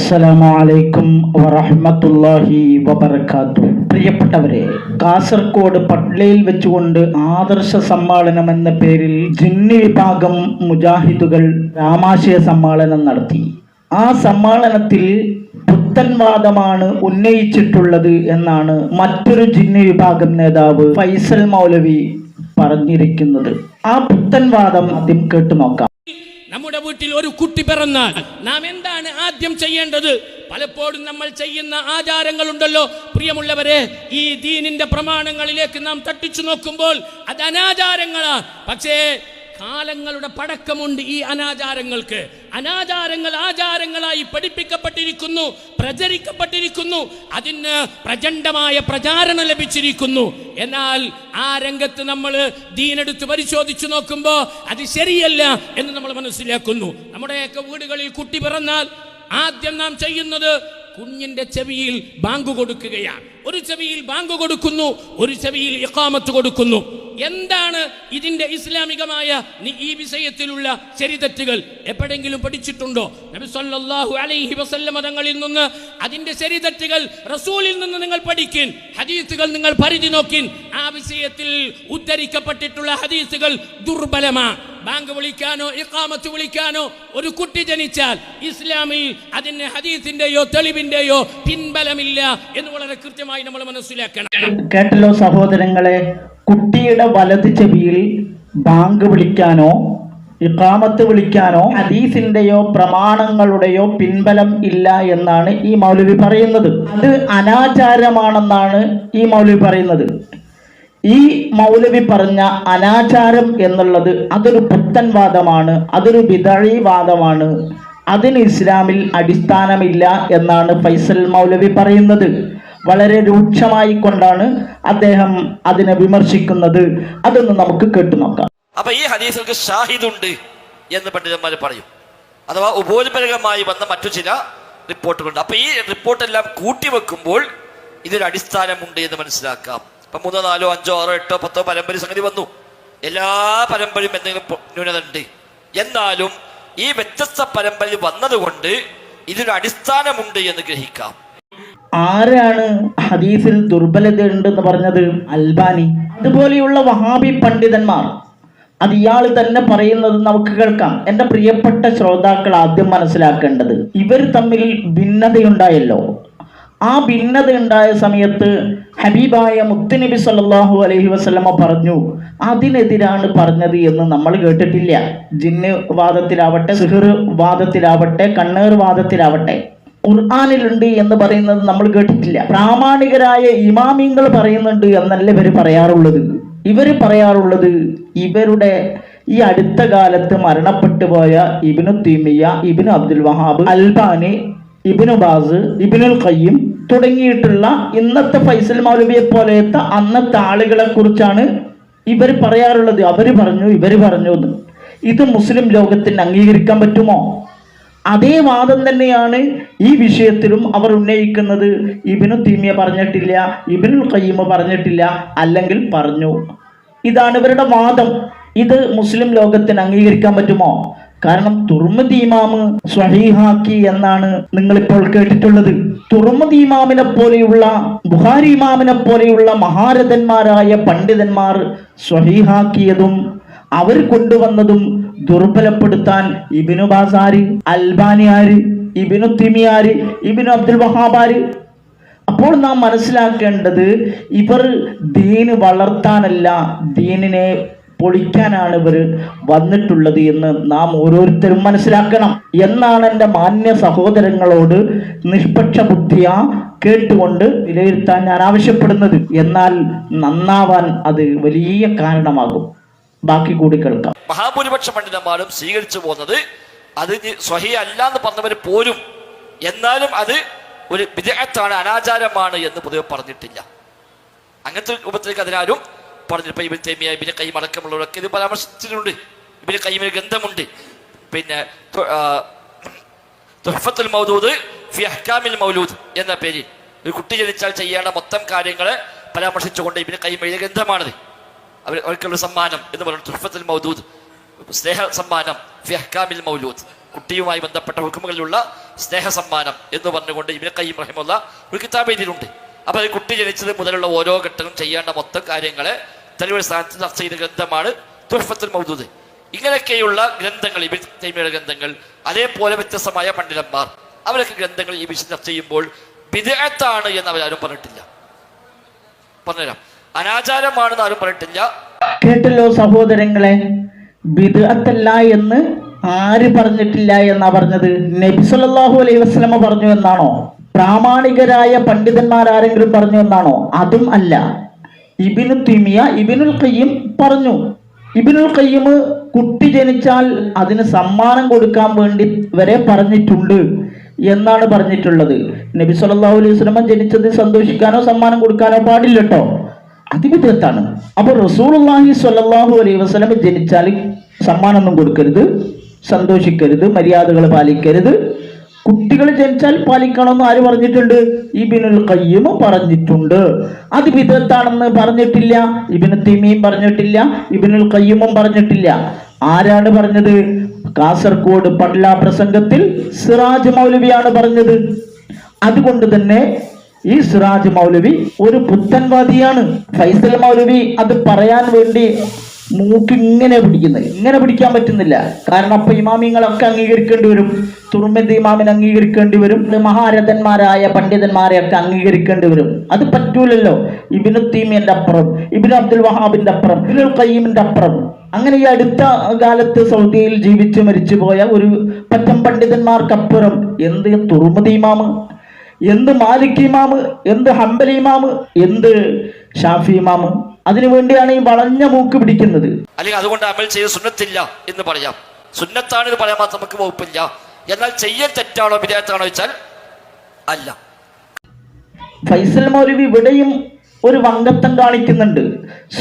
അസ്സലാമു അലൈക്കും വറഹ്മത്തുള്ളാഹി വബർക്കാത്തു പ്രിയപ്പെട്ടവരെ കാസർഗോഡ് പട്ലയിൽ വെച്ചുകൊണ്ട് ആദർശ സമ്മേളനം എന്ന പേരിൽ ജിന്നി വിഭാഗം മുജാഹിദുകൾ രാമാശയ സമ്മേളനം നടത്തി. ആ സമ്മേളനത്തിൽ പുത്തൻവാദമാണ് ഉന്നയിച്ചിട്ടുള്ളത് എന്നാണ് മറ്റൊരു ജിന്നി വിഭാഗം നേതാവ് ഫൈസൽ മൗലവി പറഞ്ഞിരിക്കുന്നത്. ആ പുത്തൻവാദം ആദ്യം കേട്ടു നോക്കാം. നമ്മുടെ വീട്ടിൽ ഒരു കുട്ടി പിറന്നാൽ നാം എന്താണ് ആദ്യം ചെയ്യേണ്ടത്? പലപ്പോഴും നമ്മൾ ചെയ്യുന്ന ആചാരങ്ങളുണ്ടല്ലോ. പ്രിയമുള്ളവരെ ഈ ദീനിന്റെ പ്രമാണങ്ങളിലേക്ക് നാം തട്ടിച്ചു നോക്കുമ്പോൾ അത് അനാചാരങ്ങളാണ് പക്ഷേ കാലങ്ങളുടെ പടക്കമുണ്ട് ഈ അനാചാരങ്ങൾക്ക്. അനാചാരങ്ങൾ ആചാരങ്ങളായി പഠിപ്പിക്കപ്പെട്ടിരിക്കുന്നു പ്രചരിക്കപ്പെട്ടിരിക്കുന്നു അതിന് പ്രചണ്ഡമായ പ്രചാരണം ലഭിച്ചിരിക്കുന്നു. എന്നാൽ ആ രംഗത്ത് നമ്മൾ ദീനെടുത്ത് പരിശോധിച്ചു നോക്കുമ്പോൾ അത് ശരിയല്ല എന്ന് മനസ്സിലാക്കുന്നു. നമ്മുടെയൊക്കെ വീടുകളിൽ കുട്ടി പിറന്നാൽ ആദ്യം നാം ചെയ്യുന്നത് കുഞ്ഞിന്റെ ചെവിയിൽ ബാങ്ക് കൊടുക്കുകയാണ്. ഒരു ചെവിയിൽ ബാങ്ക് കൊടുക്കുന്നു ഒരു ചെവിയിൽ ഇഖാമത്ത് കൊടുക്കുന്നു. എന്താണ് ഇതിന്റെ ഇസ്ലാമികമായ ഈ വിഷയത്തിലുള്ള ചരിതറ്റുകൾ എപ്പോഴെങ്കിലും പഠിച്ചിട്ടുണ്ടോ? നബി സല്ലല്ലാഹു അലൈഹി വസല്ലമ തങ്ങളിൽ നിന്ന് അതിന്റെ ചരിതറ്റുകൾ റസൂലിൽ നിന്ന് നിങ്ങൾ പഠിക്കിൻ ഹദീസുകൾ നിങ്ങൾ പരിധി നോക്കിൻ. ആ വിഷയത്തിൽ ഉദ്ധരിക്കപ്പെട്ടിട്ടുള്ള ഹദീസുകൾ ദുർബലമാണ് ബാങ്ക് വിളിക്കാനോ ഇക്കാമത്ത് വിളിക്കാനോ ഒരു കുട്ടി ജനിച്ചാൽ ഇസ്ലാമിൽ അതിന് ഹദീസിന്റെയോ തെളിവിന്റെയോ പിൻബലമില്ല എന്ന് വളരെ കൃത്യമായി നമ്മൾ മനസ്സിലാക്കണം. കേട്ടല്ലോ സഹോദരങ്ങളെ കുട്ടിയുടെ വലത് ചെവിയിൽ ബാങ്ക് വിളിക്കാനോ ഇക്കാമത്ത് വിളിക്കാനോ ഹദീസിന്റെയോ പ്രമാണങ്ങളുടെയോ പിൻബലം ഇല്ല എന്നാണ് ഈ മൗലവി പറയുന്നത്. അത് അനാചാരമാണെന്നാണ് ഈ മൗലവി പറയുന്നത്. ഈ മൗലവി പറഞ്ഞ അനാചാരം എന്നുള്ളത് അതൊരു പുത്തൻവാദമാണ് അതൊരു വിതഴി വാദമാണ് അതിന് ഇസ്ലാമിൽ അടിസ്ഥാനമില്ല എന്നാണ് ഫൈസൽ മൗലവി പറയുന്നത്. വളരെ രൂക്ഷമായി കൊണ്ടാണ് അദ്ദേഹം അതിനെ വിമർശിക്കുന്നത്. അതൊന്ന് നമുക്ക് കേട്ടു നോക്കാം. അപ്പൊ ഈ ഹദീസുകൾക്ക് ഷാഹിദുണ്ട് എന്ന് പണ്ഡിതന്മാർ പറയും. അഥവാ ഉപോത്പരകമായി വന്ന മറ്റു ചില റിപ്പോർട്ടുകളുണ്ട്. അപ്പൊ ഈ റിപ്പോർട്ടെല്ലാം കൂട്ടിവെക്കുമ്പോൾ ഇതൊരു അടിസ്ഥാനമുണ്ട് എന്ന് മനസ്സിലാക്കാം. ഇപ്പൊ മൂന്നോ നാലോ അഞ്ചോ ആറോ എട്ടോ പത്തോ പരമ്പര സംഗതി വന്നു. എല്ലാ പരമ്പരയും എന്തെങ്കിലും ന്യൂനത ഉണ്ട് എന്നാലും ഈ വ്യത്യസ്ത പരമ്പരയിൽ വന്നതുകൊണ്ട് ഇതൊരു അടിസ്ഥാനമുണ്ട് എന്ന് ഗ്രഹിക്കാം. ആരാണ് ഹദീസിൽ ദുർബലതയുണ്ടെന്ന് പറഞ്ഞത്? അൽബാനി. അതുപോലെയുള്ള വഹാബി പണ്ഡിതന്മാർ. അത് ഇയാൾ തന്നെ പറയുന്നത് നമുക്ക് കേൾക്കാം. എന്റെ പ്രിയപ്പെട്ട ശ്രോതാക്കൾ ആദ്യം മനസ്സിലാക്കേണ്ടത് ഇവർ തമ്മിൽ ഭിന്നതയുണ്ടായല്ലോ. ആ ഭിന്നത ഉണ്ടായ സമയത്ത് ഹബീബായ മുത്തുനബി സല്ലാഹു അലഹി വസ്ലമ പറഞ്ഞു അതിനെതിരാണ് പറഞ്ഞത് എന്ന് നമ്മൾ കേട്ടിട്ടില്ല. ജിന്ന് വാദത്തിലാവട്ടെ സിഹിർ വാദത്തിലാവട്ടെ കണ്ണേർ വാദത്തിലാവട്ടെ. ഖുർആാനിലുണ്ട് എന്ന് പറയുന്നത് നമ്മൾ കേട്ടിട്ടില്ല. പ്രാമാണികരായ ഇമാമിങ്ങൾ പറയുന്നുണ്ട് എന്നല്ല ഇവർ പറയാറുള്ളത്. ഇവർ പറയാറുള്ളത് ഇവരുടെ ഈ അടുത്ത കാലത്ത് മരണപ്പെട്ടു പോയ Ibn Taymiyyah Ibn Abdul Wahhab Albani Ibn Baz Ibn al Qayyim തുടങ്ങിയിട്ടുള്ള ഇന്നത്തെ ഫൈസൽ മൗലവിയെ പോലത്തെ അന്നത്തെ ആളുകളെ കുറിച്ചാണ് ഇവർ പറയാറുള്ളത്. അവർ പറഞ്ഞു ഇവർ പറഞ്ഞു. ഇത് മുസ്ലിം ലോകത്തിന് അംഗീകരിക്കാൻ പറ്റുമോ? അതേ വാദം തന്നെയാണ് ഈ വിഷയത്തിലും അവർ ഉന്നയിക്കുന്നത്. ഇബിനു തീമിയ പറഞ്ഞിട്ടില്ല ഇബിനുൽ കയ്യമ പറഞ്ഞിട്ടില്ല അല്ലെങ്കിൽ പറഞ്ഞു. ഇതാണ് ഇവരുടെ വാദം. ഇത് മുസ്ലിം ലോകത്തിന് അംഗീകരിക്കാൻ പറ്റുമോ? കാരണം തുർമദ് ഇമാമ് സ്വഹീഹാക്കി എന്നാണ് നിങ്ങളിപ്പോൾ കേട്ടിട്ടുള്ളത്. തുർമദ് ഇമാമിനെ പോലെയുള്ള ബുഹാരി ഇമാമിനെ പോലെയുള്ള മഹാരഥന്മാരായ പണ്ഡിതന്മാർ സ്വഹീഹാക്കിയതും അവർ കൊണ്ടുവന്നതും ദുർബലപ്പെടുത്താൻ ഇബിനു ബാസാര് അൽബാനിയാര് ഇബിനു തിമിയാര് ഇബിനു അബ്ദുൽ വഹാബാര് അപ്പോൾ നാം മനസ്സിലാക്കേണ്ടത് ഇവർ ദീന് വളർത്താനല്ല ദീനിനെ പൊളിക്കാനാണ് ഇവർ വന്നിട്ടുള്ളത് എന്ന് നാം ഓരോരുത്തരും മനസ്സിലാക്കണം. എന്നാണ് എന്റെ മാന്യ സഹോദരങ്ങളോട് നിഷ്പക്ഷ ബുദ്ധിയ കേട്ടുകൊണ്ട് വിലയിരുത്താൻ ഞാൻ ആവശ്യപ്പെടുന്നത്. എന്നാൽ നന്നാവാൻ അത് വലിയ കാരണമാകും. ബാക്കി കൂടി കേൾക്കാം. മഹാഭൂരിപക്ഷ പണ്ഡിതന്മാരും സ്വീകരിച്ചു പോകുന്നത് അത് സ്വഹി അല്ല എന്ന് പറഞ്ഞവർ പോരും. എന്നാലും അത് ഒരു വിദേഹത്താണ് അനാചാരമാണ് എന്ന് പൊതുവെ പറഞ്ഞിട്ടില്ല. അങ്ങനത്തെ രൂപത്തിലേക്ക് അതിനാരും പറഞ്ഞിട്ട് ഇബിൻ കൈ അടക്കമുള്ളവരൊക്കെ ഇത് പരാമർശിച്ചിട്ടുണ്ട്. ഇബിന് കൈമിന് ഗ്രന്ഥമുണ്ട്. പിന്നെ തുഹഫത്തുൽ മൗദൂദ് ഫി അഹ്കാമിൽ മൗലൂദ് എന്ന പേരിൽ. ഒരു കുട്ടി ജനിച്ചാൽ ചെയ്യേണ്ട മൊത്തം കാര്യങ്ങളെ പരാമർശിച്ചുകൊണ്ട് ഇബിന് കൈ എഴുതിയ അവർ അവർക്കുള്ള സമ്മാനം എന്ന് പറയുന്നത് തുഫത്തിൽ മൗദൂദ് സ്നേഹ സമ്മാനം ഫിഹ്കാമിൽ മൗലൂദ്. കുട്ടിയുമായി ബന്ധപ്പെട്ട ഹുക്കുമുകളിലുള്ള സ്നേഹസമ്മാനം എന്ന് പറഞ്ഞുകൊണ്ട് ഇബിൻ കയ്യം റഹിമുള്ള ഒരു കിതാബ് എഴുതിയിട്ടുണ്ട്. അപ്പൊ അത് കുട്ടി ജനിച്ചത് മുതലുള്ള ഓരോ ഘട്ടവും ചെയ്യേണ്ട മൊത്തം കാര്യങ്ങളെ തെളിവ് സ്ഥാനത്ത് ചർച്ച ചെയ്ത ഗ്രന്ഥമാണ് തുഹഫത്തുൽ മൗദൂദ്. ഇങ്ങനെയൊക്കെയുള്ള ഗ്രന്ഥങ്ങൾ ഇബിൻ തൈമിയുടെ ഗ്രന്ഥങ്ങൾ അതേപോലെ വ്യത്യസ്തമായ പണ്ഡിതന്മാർ അവരൊക്കെ ഗ്രന്ഥങ്ങൾ ഈ വിഷയം ചർച്ച ചെയ്യുമ്പോൾ വിദേഹത്താണ് എന്ന് അവരാരും പറഞ്ഞിട്ടില്ല. പറഞ്ഞുതരാം. അനാചാരമാണെന്ന് ആരും പറഞ്ഞിട്ടില്ല. കേട്ടല്ലോ സഹോദരങ്ങളെ ബിദ്അത്തല്ല എന്ന് ആര് പറഞ്ഞിട്ടില്ല എന്നാ പറഞ്ഞത്? നബി സല്ലല്ലാഹു അലൈഹി വസല്ലമ പറഞ്ഞു എന്നാണോ? പ്രാമാണികരായ പണ്ഡിതന്മാർ ആരെങ്കിലും പറഞ്ഞു എന്നാണോ? അതും അല്ല. ഇബിനു തിമിയ ഇബിനുൽ ഖയ്യിം പറഞ്ഞു. ഇബിനുൽ ഖയ്യിം കുട്ടി ജനിച്ചാൽ അതിന് സമ്മാനം കൊടുക്കാൻ വേണ്ടി വരെ പറഞ്ഞിട്ടുണ്ട് എന്നാണ് പറഞ്ഞിട്ടുള്ളത്. നബി സല്ലല്ലാഹു അലൈഹി വസ്ലമ ജനിച്ചത് സന്തോഷിക്കാനോ സമ്മാനം കൊടുക്കാനോ പാടില്ലട്ടോ അതിവിധത്താണ് അപ്പൊ റസൂലുള്ളാഹി സ്വല്ലല്ലാഹു അലൈഹി വസല്ലം ജനിച്ചാൽ സമ്മാനമൊന്നും കൊടുക്കരുത് സന്തോഷിക്കരുത് മര്യാദകൾ പാലിക്കരുത്. കുട്ടികൾ ജനിച്ചാൽ പാലിക്കണമെന്ന് ആര് പറഞ്ഞിട്ടുണ്ട്? ഇബിനുൽ ഖയ്യിം പറഞ്ഞിട്ടുണ്ട്. അത് വിധത്താണെന്ന് പറഞ്ഞിട്ടില്ല ഇബിന് തിമീം പറഞ്ഞിട്ടില്ല ഇബിനുൽ ഖയ്യിമും പറഞ്ഞിട്ടില്ല. ആരാണ് പറഞ്ഞത്? കാസർഗോഡ് പട്ല പ്രസംഗത്തിൽ സിറാജ് മൗലവിയാണ് പറഞ്ഞത്. അതുകൊണ്ട് തന്നെ ഈ സിറാജ് മൗലവി ഒരു പുത്തൻവാദിയാണ്. ഫൈസൽ മൗലവി അത് പറയാൻ വേണ്ടി മൂക്ക് ഇങ്ങനെ പിടിക്കുന്നത്. ഇങ്ങനെ പിടിക്കാൻ പറ്റുന്നില്ല. കാരണം അപ്പൊ ഇമാമിങ്ങളൊക്കെ അംഗീകരിക്കേണ്ടി വരും. തുറുമ്പന്റെ ഇമാമിനെ അംഗീകരിക്കേണ്ടി വരും. മഹാരഥന്മാരായ പണ്ഡിതന്മാരെ ഒക്കെ അംഗീകരിക്കേണ്ടി വരും. അത് പറ്റൂലല്ലോ. ഇബിനു തീമിയന്റെ അപ്പുറം ഇബിനു അബ്ദുൽ വഹാബിന്റെ അപ്പുറം ഇബിനുൽ ഖയ്യിമിന്റെ അപ്പുറം. അങ്ങനെ ഈ അടുത്ത കാലത്ത് സൗദിയിൽ ജീവിച്ച് മരിച്ചു പോയ ഒരു പറ്റം പണ്ഡിതന്മാർക്കപ്പുറം എന്ത്? തുറുമതി ഇമാമ്. എന്ത് മാലിക് ഇമാമ് എന്ത് ഹംബലി ഇമാമ് എന്ത് ഷാഫി ഇമാമ്. അതിനു വേണ്ടിയാണ് ഈ വളഞ്ഞ മൂക്ക് പിടിക്കുന്നത്. അല്ലെങ്കിൽ അതുകൊണ്ട് അമൽ ചെയ്ത് സുന്നത്തില്ല എന്ന് പറയാം. സുന്നത്താണ് എന്ന് പറയാൻ മാത്രം നമുക്ക് വകുപ്പില്ല. എന്നാൽ ചെയ്യൽ തെറ്റാണോ വിദേഹത്താണോ വെച്ചാൽ അല്ല. ഫൈസൽ മൗലവി ഇവിടെയും ഒരു വങ്കത്തം കാണിക്കുന്നുണ്ട്.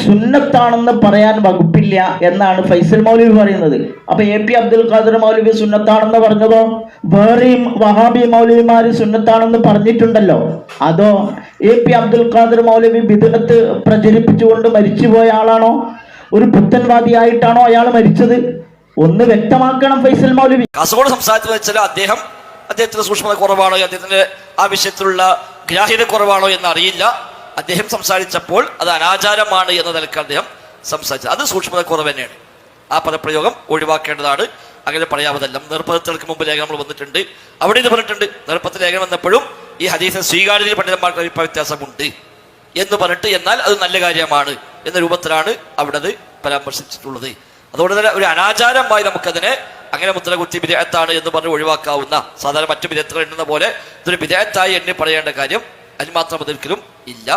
സുന്നത്താണെന്ന് പറയാൻ വകുപ്പില്ല എന്നാണ് ഫൈസൽ മൗലവി പറയുന്നത്. അപ്പൊ എ പി അബ്ദുൽ ഖാദർ മൗലവി സുന്നത്താണെന്ന് പറഞ്ഞതോ? വേറെയും വഹാബി മൗലവിമാര് സുന്നത്താണെന്ന് പറഞ്ഞിട്ടുണ്ടല്ലോ. അതോ എ പി അബ്ദുൽ ഖാദർ മൗലവി വിദഗത്ത് പ്രചരിപ്പിച്ചുകൊണ്ട് മരിച്ചുപോയ ആളാണോ? ഒരു പുത്തൻവാദിയായിട്ടാണോ അയാൾ മരിച്ചത്? ഒന്ന് വ്യക്തമാക്കണം ഫൈസൽ മൗലവി. കാസർഗോഡ് സംസാരത്തിൽ വെച്ചാൽ അദ്ദേഹം അദ്ദേഹത്തിന്റെ സൂക്ഷ്മത കുറവാണോ? അദ്ദേഹത്തിന്റെ ആ വിഷയത്തിലുള്ള ഗ്രാഹ്യത കുറവാണോ എന്ന് അറിയില്ല അദ്ദേഹം സംസാരിച്ചപ്പോൾ അത് അനാചാരമാണ് എന്ന നിലയ്ക്ക് അദ്ദേഹം സംസാരിച്ചത്. അത് സൂക്ഷ്മത കുറവ് തന്നെയാണ്. ആ പദപ്രയോഗം ഒഴിവാക്കേണ്ടതാണ്. അങ്ങനെ പറയാവതല്ല നിർപ്പതത്തിൽക്ക് മുമ്പ് ലേഖനം നമ്മൾ വന്നിട്ടുണ്ട്. അവിടെ ഇത് പറഞ്ഞിട്ടുണ്ട്. നിർപ്പത്തിൽ ലേഖനം വന്നപ്പോഴും ഈ ഹദീസിന് സ്വീകാര്യതയിൽ പണ്ഡിതന്മാർക്ക് അഭിപ്രായ വ്യത്യാസമുണ്ട് എന്ന് പറഞ്ഞിട്ട് എന്നാൽ അത് നല്ല കാര്യമാണ് എന്ന രൂപത്തിലാണ് അവിടെ അത് പരാമർശിച്ചിട്ടുള്ളത്. അതുകൊണ്ട് തന്നെ ഒരു അനാചാരമായി നമുക്കതിനെ അങ്ങനെ മുദ്ര കുത്തി വിദേഹത്താണ് എന്ന് പറഞ്ഞ് ഒഴിവാക്കാവുന്ന സാധാരണ മറ്റു വിദേഹത്തുകൾ എണ്ണുന്ന പോലെ ഇതൊരു വിദേഹത്തായി എണ്ണി പറയേണ്ട കാര്യം അതിന് മാത്രം ഒരിക്കലും ഇല്ല.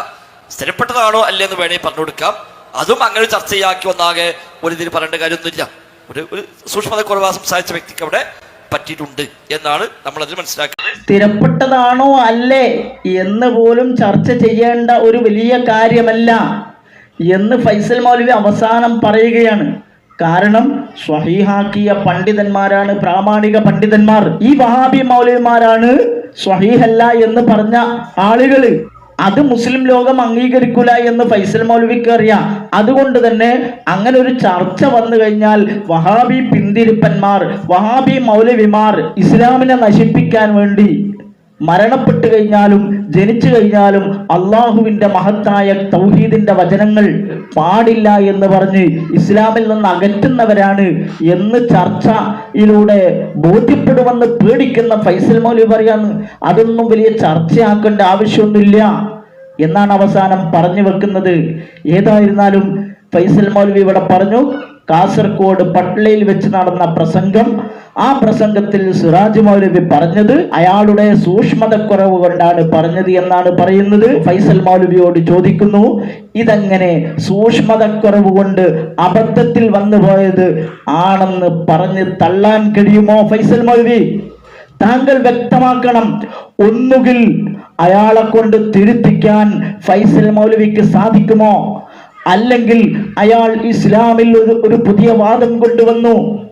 സ്ഥിരപ്പെട്ടതാണോ അല്ലേ എന്ന് വേണമെങ്കിൽ പറഞ്ഞു കൊടുക്കാം അതും അങ്ങനെ ചർച്ച ചെയ്യാക്കി ഒന്നാകെ ഒരു ഇതിൽ പറയേണ്ട കാര്യമൊന്നുമില്ല. ഒരു ഒരു സൂക്ഷ്മത കുറവാ സംസാരിച്ച വ്യക്തിക്ക് അവിടെ പറ്റിയിട്ടുണ്ട് എന്നാണ് നമ്മൾ അതിൽ മനസ്സിലാക്കുന്നത്. സ്ഥിരപ്പെട്ടതാണോ അല്ലേ എന്ന് പോലും ചർച്ച ചെയ്യേണ്ട ഒരു വലിയ കാര്യമല്ല എന്ന് ഫൈസൽ മൗലവി അവസാനം പറയുകയാണ്. കാരണം സ്വഹീഹാക്കിയ പണ്ഡിതന്മാരാണ് പ്രാമാണിക പണ്ഡിതന്മാർ. ഈ വഹാബി മൗലവിമാരാണ് സ്വഹീഹല്ല എന്ന് പറഞ്ഞ ആളുകൾ. അത് മുസ്ലിം ലോകം അംഗീകരിക്കൂല എന്ന് ഫൈസൽ മൗലവിക്ക് അറിയാം. അതുകൊണ്ട് തന്നെ അങ്ങനെ ഒരു ചർച്ച വന്നു കഴിഞ്ഞാൽ വഹാബി പിന്തിരിപ്പന്മാർ വഹാബി മൗലവിമാർ ഇസ്ലാമിനെ നശിപ്പിക്കാൻ വേണ്ടി മരണപ്പെട്ടു കഴിഞ്ഞാലും ജനിച്ചു കഴിഞ്ഞാലും അള്ളാഹുവിന്റെ മഹത്തായ തൗഹീദിന്റെ വചനങ്ങൾ പാടില്ല എന്ന് പറഞ്ഞ് ഇസ്ലാമിൽ നിന്ന് അകറ്റുന്നവരാണ് എന്ന് ചർച്ചയിലൂടെ ബോധ്യപ്പെടുമെന്ന് പേടിക്കുന്ന ഫൈസൽ മൗലവി പറയാന്ന്. അതൊന്നും വലിയ ചർച്ചയാക്കേണ്ട ആവശ്യമൊന്നുമില്ല. എന്നാണ് അവസാനം പറഞ്ഞു വെക്കുന്നത്. ഏതായിരുന്നാലും ഫൈസൽ മൗലവി ഇവിടെ പറഞ്ഞു കാസർഗോഡ് പട്ലയിൽ വെച്ച് നടന്ന പ്രസംഗം ആ പ്രസംഗത്തിൽ സിറാജ് മൗലവി പറഞ്ഞത് അയാളുടെ സൂക്ഷ്മതക്കുറവ് കൊണ്ടാണ് പറഞ്ഞത് എന്നാണ് പറയുന്നത്. ഫൈസൽ മൗലവിയോട് ചോദിക്കുന്നു ഇതെങ്ങനെ സൂക്ഷ്മതക്കുറവ് കൊണ്ട് അബദ്ധത്തിൽ വന്നു പോയത് ആണെന്ന് പറഞ്ഞ് തള്ളാൻ കഴിയുമോ ഫൈസൽ മൗലവി? താങ്കൾ വ്യക്തമാക്കണം. ഒന്നുകിൽ അയാളെ കൊണ്ട് തിരുത്തിക്കാൻ ഫൈസൽ മൗലവിക്ക് സാധിക്കുമോ? അല്ലെങ്കിൽ അയാൾ ഇസ്ലാമിൽ ഒരു ഒരു പുതിയ വാദം കൊണ്ടുവന്നു.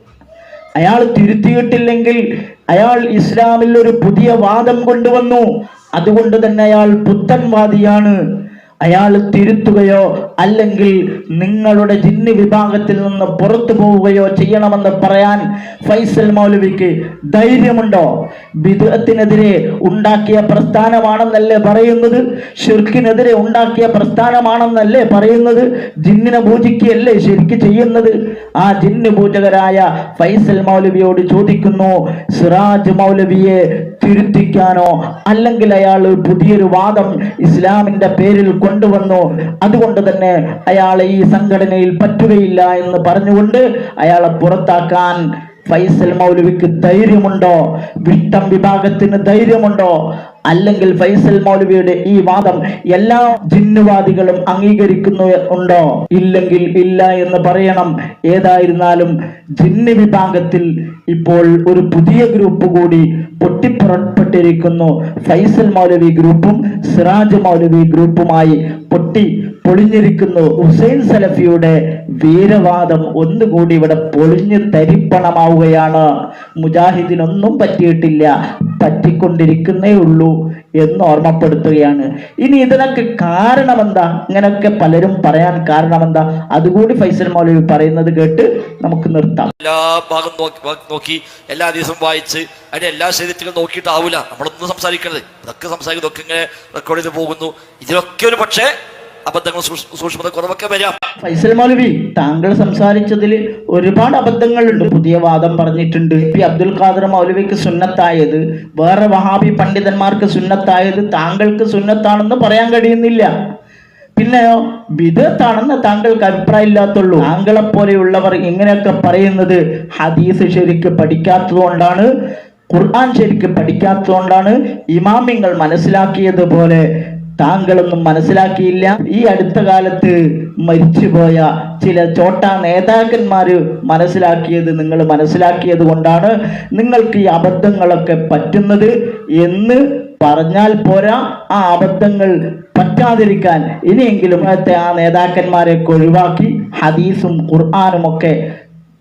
അയാൾ തിരുത്തിയിട്ടില്ലെങ്കിൽ അയാൾ ഇസ്ലാമിൽ ഒരു പുതിയ വാദം കൊണ്ടുവന്നു. അതുകൊണ്ട് തന്നെ അയാൾ പുത്തൻവാദിയാണ്. അയാൾ തിരുത്തുകയോ അല്ലെങ്കിൽ നിങ്ങളുടെ ജിന്ന് വിഭാഗത്തിൽ നിന്ന് പുറത്തു പോവുകയോ ചെയ്യണമെന്ന് പറയാൻ ഫൈസൽ മൗലവിക്ക് ധൈര്യമുണ്ടോ? ബിദത്തിനെതിരെ ഉണ്ടാക്കിയ പ്രസ്ഥാനമാണെന്നല്ലേ പറയുന്നത്? ഷിർക്കിനെതിരെ ഉണ്ടാക്കിയ പ്രസ്ഥാനമാണെന്നല്ലേ പറയുന്നത്? ജിന്നിനെ പൂജിക്കുകയല്ലേ ശരിക്ക് ചെയ്യുന്നത്? ആ ജിന്ന് പൂജകരായ ഫൈസൽ മൗലവിയോട് ചോദിക്കുന്നു സിറാജ് മൗലവിയെ തിരുത്തിക്കാനോ? അല്ലെങ്കിൽ അയാൾ പുതിയൊരു വാദം ഇസ്ലാമിന്റെ പേരിൽ കൊണ്ടുവന്നു. അതുകൊണ്ട് തന്നെ അയാളെ ഈ സംഘടനയിൽ പറ്റുകയില്ല എന്ന് പറഞ്ഞുകൊണ്ട് അയാളെ പുറത്താക്കാൻ ഫൈസൽ മൗലവിക്ക് ധൈര്യമുണ്ടോ? വിട്ടം വിഭാഗത്തിന് ധൈര്യമുണ്ടോ? അല്ലെങ്കിൽ ഫൈസൽ മൗലവിയുടെ ഈ വാദം എല്ലാ ജിന്നുവാദികളും അംഗീകരിക്കുന്നു ഉണ്ടോ? ഇല്ലെങ്കിൽ ഇല്ല എന്ന് പറയണം. ഏതായിരുന്നാലും ജിന്ന് വിഭാഗത്തിൽ ഇപ്പോൾ ഒരു പുതിയ ഗ്രൂപ്പ് കൂടി പൊട്ടിപ്പുറപ്പെട്ടിരിക്കുന്നു. ഫൈസൽ മൗലവി ഗ്രൂപ്പും സിറാജ് മൗലവി ഗ്രൂപ്പുമായി പൊട്ടി പൊളിഞ്ഞിരിക്കുന്നു. ഹുസൈൻ സലഫിയുടെ വീരവാദം ഒന്നുകൂടി ഇവിടെ പൊളിഞ്ഞ് തരിപ്പണമാവുകയാണ്. മുജാഹിദിനൊന്നും പറ്റിയിട്ടില്ല. പറ്റിക്കൊണ്ടിരിക്കുന്നേ ഉള്ളൂ എന്ന് ഓർമ്മപ്പെടുത്തുകയാണ്. ഇനി ഇതിനൊക്കെ കാരണമെന്താ? ഇങ്ങനെയൊക്കെ പലരും പറയാൻ കാരണമെന്താ? അതുകൂടി ഫൈസൽ മൗലവി പറയുന്നത് കേട്ട് നമുക്ക് നിർത്താം. എല്ലാ ഭാഗം നോക്കി എല്ലാ ദിവസവും വായിച്ച് അതിന്റെ എല്ലാ ശരീരത്തിലും നോക്കിയിട്ടാവൂല. നമ്മളൊന്നും സംസാരിക്കരുത്. ഇതൊക്കെ സംസാരിക്കുന്നതൊക്കെ ഇങ്ങനെ റെക്കോർഡ് ചെയ്ത് പോകുന്നു. ഇതിലൊക്കെ ഒരു പക്ഷേ അബദ്ധങ്ങൾ സൂക്ഷ്മത കുറവൊക്കെ വരാം. ഫൈസൽ മൗലവി താങ്കൾ സംസാരിച്ചതിൽ ഒരുപാട് അബദ്ധങ്ങളുണ്ട്. പുതിയ വാദം പറഞ്ഞിട്ടുണ്ട്. പി. അബ്ദുൽ ഖാദർ മൗലവിക്ക് സുന്നത്തായത് വേറെ വഹാബി പണ്ഡിതന്മാർക്ക് സുന്നത്തായത് താങ്കൾക്ക് സുന്നത്താണെന്ന് പറയാൻ കഴിയുന്നില്ല. പിന്നെയോ വിധത്താണെന്ന് താങ്കൾക്ക് അഭിപ്രായം ഇല്ലാത്തുള്ളൂ. താങ്കളെ പോലെയുള്ളവർ ഇങ്ങനെയൊക്കെ പറയുന്നത് ഹദീസ് ശരിക്ക് പഠിക്കാത്തതുകൊണ്ടാണ് ഖുർആൻ ശരിക്ക് പഠിക്കാത്തതുകൊണ്ടാണ് ഇമാമിങ്ങൾ മനസ്സിലാക്കിയതുപോലെ താങ്കളൊന്നും മനസ്സിലാക്കിയില്ല. ഈ അടുത്ത കാലത്ത് മരിച്ചുപോയ ചില ചോട്ട നേതാക്കന്മാർ മനസ്സിലാക്കിയത് നിങ്ങൾ മനസ്സിലാക്കിയത് കൊണ്ടാണ് നിങ്ങൾക്ക് ഈ അബദ്ധങ്ങളൊക്കെ പറ്റുന്നത് എന്ന് പറഞ്ഞാൽ പോരാ. ആ അബദ്ധങ്ങൾ പറ്റാതിരിക്കാൻ ഇനിയെങ്കിലും ആ നേതാക്കന്മാരെ ഒഴിവാക്കി ഹദീസും ഖുർആാനും ഒക്കെ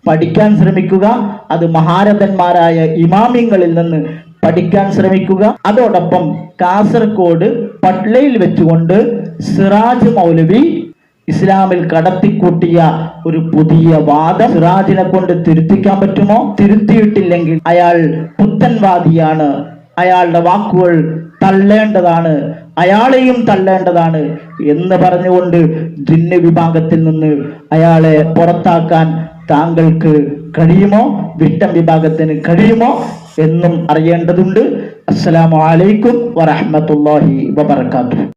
പഠിക്കാൻ ശ്രമിക്കുക. അത് മഹാരഥന്മാരായ ഇമാമിങ്ങളിൽ നിന്ന് പഠിക്കാൻ ശ്രമിക്കുക. അതോടൊപ്പം കാസർഗോഡ് പട്ലയിൽ വെച്ചുകൊണ്ട് സിറാജ് മൗലവി ഇസ്ലാമിൽ കടത്തിക്കൂട്ടിയ ഒരു പുതിയ വാദം സിറാജിനെ കൊണ്ട് തിരുത്തിക്കാൻ പറ്റുമോ? തിരുത്തിയിട്ടില്ലെങ്കിൽ അയാൾ പുത്തൻവാദിയാണ്. അയാളുടെ വാക്കുകൾ തള്ളേണ്ടതാണ്. അയാളെയും തള്ളേണ്ടതാണ് എന്ന് പറഞ്ഞുകൊണ്ട് ജിന്ന് വിഭാഗത്തിൽ നിന്ന് അയാളെ പുറത്താക്കാൻ താങ്കൾക്ക് കഴിയുമോ? വിട്ടം വിഭാഗത്തിന് കഴിയുമോ? എന്നും അറിയേണ്ടതുണ്ട്. അസ്സലാമു അലൈക്കും വറഹ്മത്തുള്ളാഹി വബർക്കാത്തു